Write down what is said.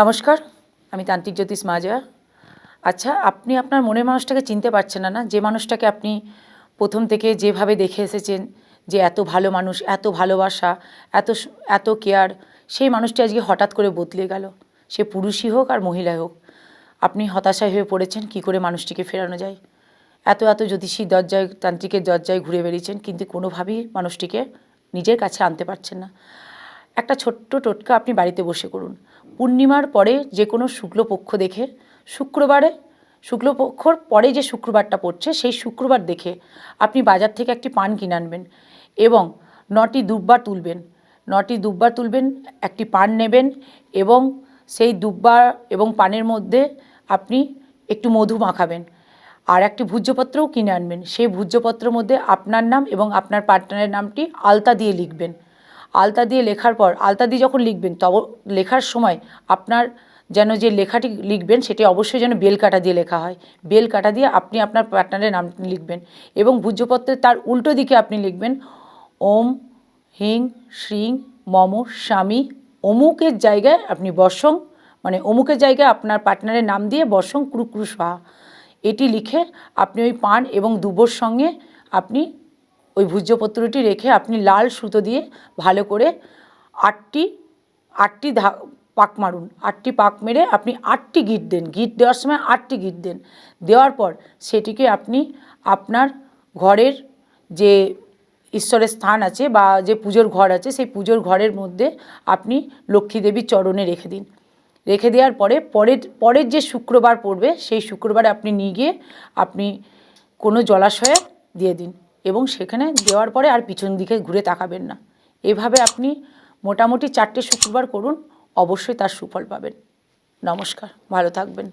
নমস্কার, আমি তান্ত্রিক জ্যোতিষ মাজা আচ্ছা আপনি আপনার মনের মানুষটাকে চিনতে পারছেন না না? যে মানুষটাকে আপনি প্রথম থেকে যেভাবে দেখে এসেছেন, যে এত ভালো মানুষ, এত ভালোবাসা, এত এত কেয়ার, সেই মানুষটি আজকে হঠাৎ করে বদলে গেল। সে পুরুষই হোক আর মহিলাই হোক। আপনি হতাশায় হয়ে পড়েছেন, কি করে মানুষটিকে ফেরানো যায়? এত এত জ্যোতিষী দরজায়, তান্ত্রিকের দরজায় ঘুরে বেরিয়েছেন কিন্তু কোনোভাবেই মানুষটিকে নিজের কাছে আনতে পারছেন না। একটা ছোট্ট টোটকা আপনি বাড়িতে বসে করুন। পূর্ণিমার পরে যে কোনো শুক্লপক্ষ দেখে, শুক্রবারে, শুক্লপক্ষর পরে যে শুক্রবারটা পড়ছে, সেই শুক্রবার দেখে আপনি বাজার থেকে একটি পান কিনে আনবেন এবং নটি দুব্বার তুলবেন। নটি দুব্বার তুলবেন, একটি পান নেবেন এবং সেই দুব্বা এবং পানের মধ্যে আপনি একটু মধু মাখাবেন আর একটি ভূজ্যপত্রও কিনে আনবেন। সেই ভূজ্যপত্রের মধ্যে আপনার নাম এবং আপনার পার্টনারের নামটি আলতা দিয়ে লিখবেন। আলতা দিয়ে লেখার পর, আলতা দিয়ে যখন লিখবেন, তব, লেখার সময় আপনার যেন যে লেখাটি লিখবেন, সেটি অবশ্যই যেন বেল কাটা দিয়ে লেখা হয়। বেল কাটা দিয়ে আপনি আপনার পার্টনারের নাম লিখবেন এবং ভূজ্যপত্রের তার উল্টো দিকে আপনি লিখবেন, ওম হিং শ্রিং মম স্বামী অমুকের জায়গায় আপনি বসং মানে অমুকের জায়গায় আপনার পার্টনারের নাম দিয়ে বসং কুরুকুরু সাহা এটি লিখে আপনি ওই পান এবং দুবোর সঙ্গে আপনি ওই ভূজ্যপত্রটি রেখে আপনি লাল সুতো দিয়ে ভালো করে আটটি আটটি ধা, পাক মারুন। আটটি পাক মেরে আপনি আটটি গিট দেন। গিট দেওয়ার সময় আটটি গিট দেন। দেওয়ার পর সেটিকে আপনি আপনার ঘরের যে ঈশ্বরের স্থান আছে বা যে পুজোর ঘর আছে, সেই পুজোর ঘরের মধ্যে আপনি লক্ষ্মী দেবীর চরণে রেখে দিন। রেখে দেওয়ার পরে পরের পরের যে শুক্রবার পড়বে, সেই শুক্রবারে আপনি নিয়ে গিয়ে আপনি কোনো জলাশয়ে দিয়ে দিন। এবং সেখানে দেওয়ার পরে আর পিছন দিকে ঘুরে তাকাবেন না। এভাবে আপনি মোটামুটি চারটে শুক্রবার করুন, অবশ্যই তার সুফল পাবেন। নমস্কার, ভালো থাকবেন।